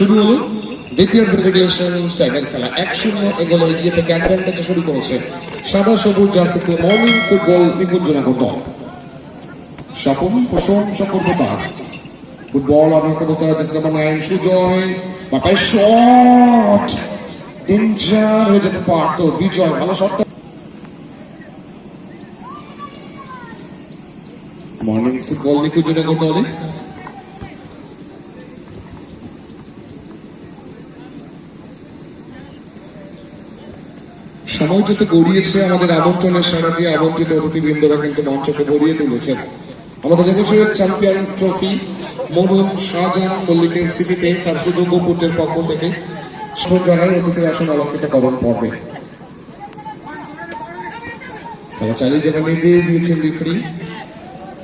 শুরু হলো দ্বিতীয় টাইগার খেলা। এক শূন্য এগিয়ে থেকে শুরু করেছে সাদা, সবুজ, জার্সিতে মর্নিং ফুটবল নিকুঞ্জনগর দল। প্রসম সকর্মতা ফুটবল হয়ে যেতে পারতো সময় যত গড়িয়েছে, আমাদের আমন্ত্রণের সারা দিয়ে আমন্ত্রিত অতিথিবৃন্দরা কিন্তু মঞ্চকে ভরিয়ে তুলেছেন। আমাদের এবছরের চ্যাম্পিয়ন ট্রফি মরুন শাহজাহান মল্লিকের স্মৃতিতে তার সুযোগ্য পুত্রের পক্ষ থেকে সন্ধ্যায় অতিথির আসন অলঙ্কৃত করণ পর্বে। খেলা চালিয়ে যাবেন দিয়ে দিয়েছেন রিফারি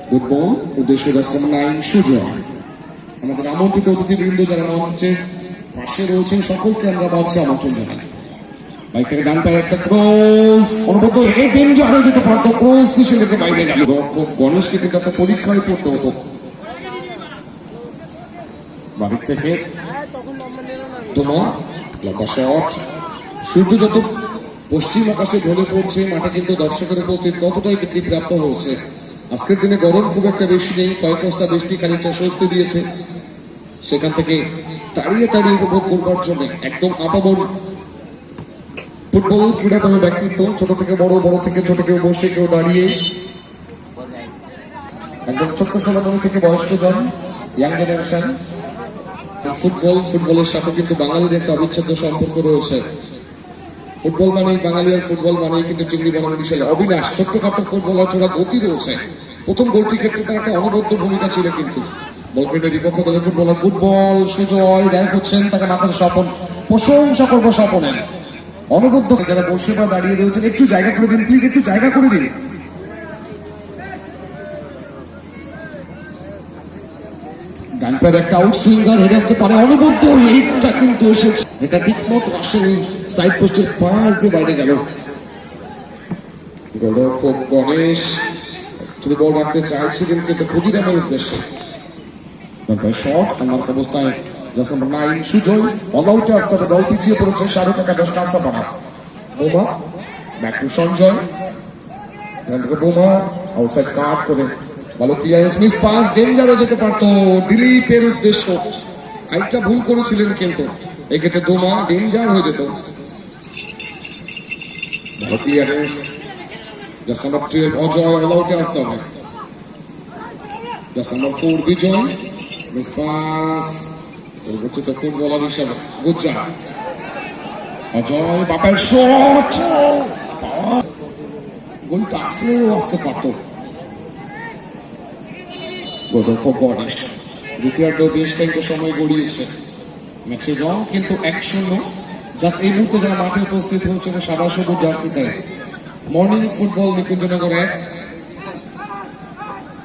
ফুটবল উদ্দেশ্য রাস্তা নাইন সুজন। আমাদের আমন্ত্রিত অতিথিবৃন্দ যারা মঞ্চে পাশে রয়েছেন, সকলকে আমরা মঞ্চে আমন্ত্রণ জানাই। বাইক থেকে ডান পায়ে একটা ক্রস অনুভূত এই ডেঞ্জার হয়ে যেতে পারতো। ক্রস হিসেবে বাইরে গেল। গণেশকে কিন্তু একটা পরীক্ষায় পড়তে হতো বাড়ির থেকে তোমার লম্বা শট সূর্য যত পশ্চিম আকাশে ঢলে পড়ছে মাঠে কিন্তু দর্শকের উপস্থিত কতটাই বৃদ্ধিপ্রাপ্ত হয়েছে আজকের দিনে গরম খুব একটা বেশি নেই কয়েক বস্তা বৃষ্টি খানিকটা স্বস্তি দিয়েছে। সেখান থেকে তাড়িয়ে তাড়িয়ে উপভোগ করবার জন্য একদম আপামর ফুটবল ক্রীড়াকর্মী ব্যক্তিত্ব, ছোট থেকে বড় বড় থেকে ছোট কেউ বসে, কেউ দাঁড়িয়ে। একদম ছোট্ট সমাগম থেকে বয়স্ক জন ইয়াং জেনারেশন ফুটবল, ফুটবলের সাথে কিন্তু বাঙালির একটা অবিচ্ছেদ্য সম্পর্ক রয়েছে। ফুটবল মানেই বাঙালি আর ফুটবল মানেই কিন্তু চিংড়ি বানানোর বিষয়ে। অবিনাশ ছোট্টখাট্ট ফুটবলার ছোড়া গতি রয়েছে। প্রথম গোলটির ক্ষেত্রে তার একটা অনবদ্য ভূমিকা ছিল কিন্তু। বলপেটের বিপক্ষ দলের ফুটবলার ফুটবল সুজয় রায় হচ্ছেন তাকে মাথার স্বপন প্রশংসা করব স্বপনের অনবদ্য যারা বসে বা দাঁড়িয়ে রয়েছেন, একটু জায়গা করে দিন প্লিজ একটু জায়গা করে দিন। একটা আউট সুইঙ্গার হেরে আসতে পারে, অনবদ্য হিটটা কিন্তু এসেছে। এটা ঠিক মতো আসলে সাইড পোস্টের পাশ দিয়ে বাইরে গেল। গোলরক্ষক গণেশ শুধু বল রাখতে চাইছিলেন কিন্তু ক্ষুদিরামের উদ্দেশ্যে। শট আমার অবস্থায় নাম্বার নাইন সুজয় অল আউটে আসতে হবে দল পিছিয়ে পড়েছে শাহরুখ একাদশ কাঁচা পানা বোমা ব্যাক সঞ্জয় বোমা আউটসাইড কাট করে ভালো ক্লিয়ারেন্স মিস পাস ডেঞ্জারও যেতে পারতো দিলীপের উদ্দেশ্য খাইটটা ভুল করেছিলেন কিন্তু এক্ষেত্রে দোমা ডেঞ্জার হয়ে যেত ভালো clearance just number twelve Ajay all আউটে আসতে হবে just number four Bijoy miss pass পরিবর্তিত অজয় বাপের শট গোলটা আসলেও আসতে পারত গণেশ দ্বিতীয়ার্ধ বেশ সময় গড়িয়েছে ম্যাচের রং কিন্তু এক শূন্য জাস্ট এই মুহূর্তে যারা মাঠে উপস্থিত হয়েছে সাদা সবুজ জার্সিতে মর্নিং ফুটবল নিকুঞ্জনগর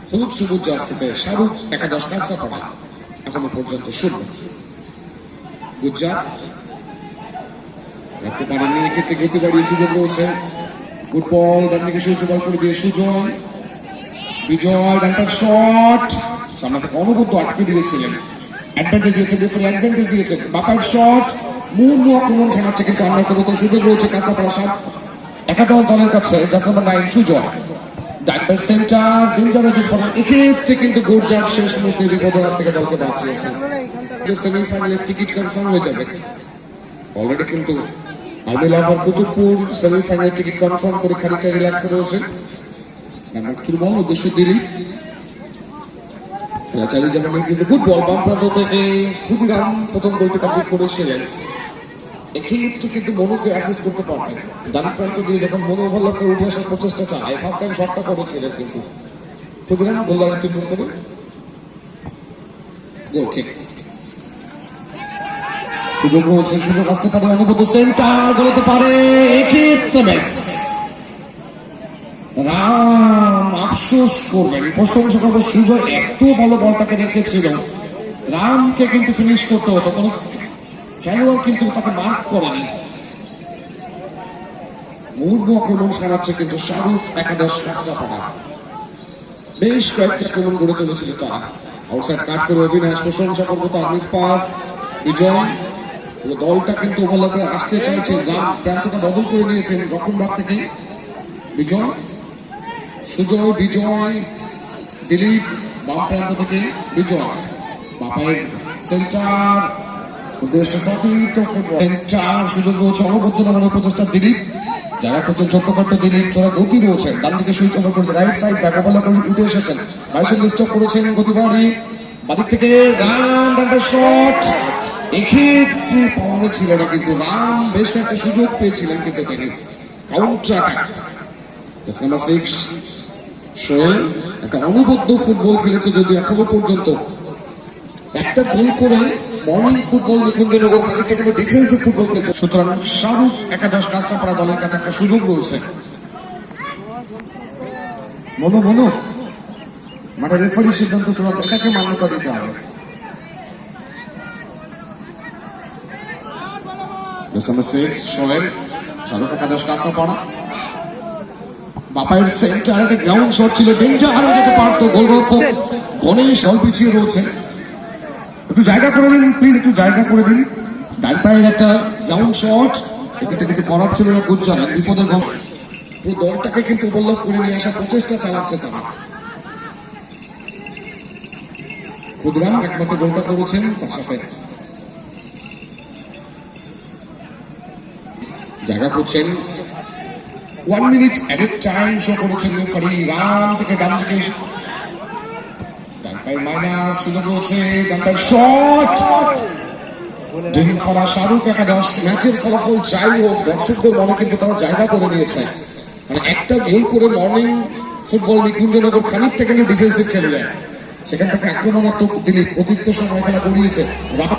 হলুদ সবুজ জার্সিতে শাহরুখ একাদশ কাঁচা পড়া এখনও পর্যন্ত শূন্য গুজ্জা রাখতে পারেননি এক্ষেত্রে গতি বাড়িয়ে সুযোগ রয়েছে। গুড বল, ডান দিকে সূর্য বল করে দিয়ে সুজন। বিজয় শট। সামনে থেকে আটকে দিয়েছিলেন অ্যাডভান্টেজ দিয়েছে রেফারি অ্যাডভান্টেজ দিয়েছে। বাপার শট। মূল আক্রমণ কিন্তু আমরা কোনো সুযোগ রয়েছে একাদশ দলের কাছে জাস্ট নাম্বার নাইন সুজন। ডাক্তার সেন্টার ডেঞ্জার হয়ে পড়া এক্ষেত্রে কিন্তু গুর্জার শেষ মুহূর্তে বিপদের হাত থেকে দলকে বাঁচিয়েছে। সেমিফাইনালের টিকিট কনফার্ম হয়ে যাবে। অলরেডি কিন্তু army lover Kutubpur semifinal ticket confirm করে খানিকটা রিল্যাক্সে রয়েছে। উদ্দেশ্য দিলি। চালিয়ে যাবেন কিন্তু গুড বল বাম প্রান্ত থেকে ক্ষুদিরাম সুযোগ রয়েছে সুযোগ আসতে পারে অনুভূত সেন্টার গড়তে পারে রাম আফসোস করবেন প্রশংসা করব সুযোগ এত ভালো বল তাকে রেখেছিল রামকে কিন্তু ফিনিশ করতে হতো, কোনো খেলোয়াড় কিন্তু তাকে মার্ক করেনি। সারাচ্ছে কিন্তু শাহরুখ একাদশ কাঁচরাপাড়া বেশ কয়েকটা গড়ে তুলেছিল তারা। কাট করে প্রশংসা করব তার মিস পাস বিজয়। পুরো দলটা কিন্তু আসতে চাইছে যার প্রান্তটা বদল করে নিয়েছেন রকমবার থেকে বিজয়, সুজয়, বিজয়, দিলীপ, বাম প্রান্ত থেকে বিজয়। বাপায়ের সেন্টার, উদ্দেশ্য রয়েছে এসেছেন। করেছেন থেকে এক্ষেত্রে পাওয়ারে ছিল না কিন্তু রাম বেশ কয়েকটা সুযোগ পেয়েছিলেন কিন্তু সোহেল একটা অনবদ্য ফুটবল খেলেছে যদি এখনও পর্যন্ত। একটা গোল করে মর্নিং ফুটবল ডিফেন্সিভ ফুটবল খেলছে। সুতরাং শাহরুখ একাদশ কাস্টাপাড়া দলের কাছে একটা সুযোগ রয়েছে। মনো মনো মানে রেফারি সিদ্ধান্ত চূড়ান্ত এটাকে মান্যতা দিতে হবে? নাম্বার সিক্স সোহেল শাহরুখ একাদশ কাস্টাপাড়া বাপায়ের সেন্টার একটা গ্রাউন্ড শট ছিল। ডেঞ্জার হয়ে যেতে পারতো গোলরক্ষক। গণেশ দল পিছিয়ে রয়েছে। একটু জায়গা করে দিন প্লিজ একটু জায়গা করে দিন। ডান পায়ের একটা গ্রাউন্ড শট এক্ষেত্রে কিছু করার ছিল না গুজ্জন বিপদের গম পুরো দলটাকে কিন্তু উপলব্ধ করে নিয়ে আসার প্রচেষ্টা চালাচ্ছে তারা। ক্ষুদ্রাম একমাত্র গোলটা করেছেন তার সাথে জায়গা করছেন one minute at time show করেছেন রেফারি রান থেকে ডান থেকে। ডান পায়ে মাইনাস সুযোগ রয়েছে শট ড্রিম করা শাহরুখ একাদশ, ম্যাচের ফলাফল যাই হোক, দর্শকদের মনে কিন্তু তারা জায়গা করে নিয়েছে। মানে একটা গোল করে মর্নিং ফুটবল নিকুঞ্জনগর খানিকটা কিন্তু ডিফেন্সিভ খেললে সেখান থেকে আক্রমণাত্মক দিলীপ অতিরিক্ত সময় খেলা গড়িয়েছে রাত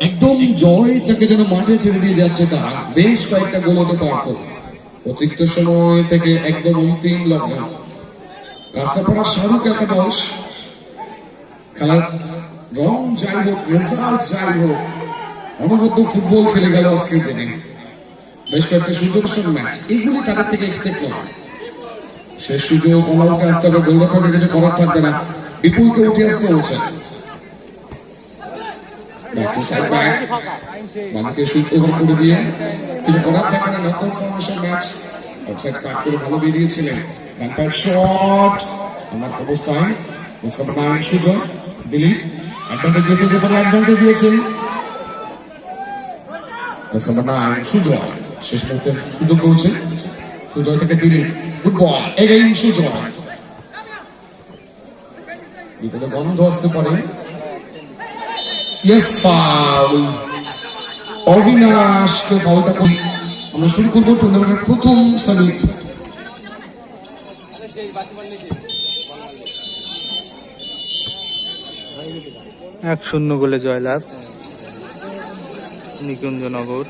একদম জয়টাকে যেন মাঠে ছেড়ে দিয়ে যাচ্ছে তা বেশ কয়েকটা গোল হতে পারত অতিরিক্ত সময় থেকে একদম অন্তিম শাহরুখ একাদশ খেলার রং যাই হোক রেজাল্ট যাই হোক, অনবদ্য ফুটবল খেলে গেল আজকের দিনে। বেশ কয়েকটা সুযোগ ম্যাচ এইগুলি তাদের থেকে এক্সপেক্ট শেষ সুযোগ অনাউটে আসতে হবে। গোলরক্ষকের কিছু করার থাকবে না। বিপুলকে উঠে আসতে শুট ওভার করে দিয়ে। কিছু করার থাকে না knockout formation match offside cut করে ভালো বেরিয়েছিলেন ডাম্পার শট আমার অবস্থায় মুস্তাফা নারায়ণ সুজন দিলীপ অ্যাডভান্টেজ দিয়েছে রেফারি অ্যাডভান্টেজ দিয়েছেন মুস্তাফা নারায়ণ সুজন শেষ মুহূর্তে সুযোগ রয়েছে সুজয় থেকে Dilip good ball again Sujoy বিপদে গন্ধ আসতে পারে। ইয়েস ফাউল অবিনাশকে ফাউলটা করি। আমরা শুরু করব টুর্নামেন্টের প্রথম সামিট এক শূন্য গোলে জয়লাভ। নিকুঞ্জনগর।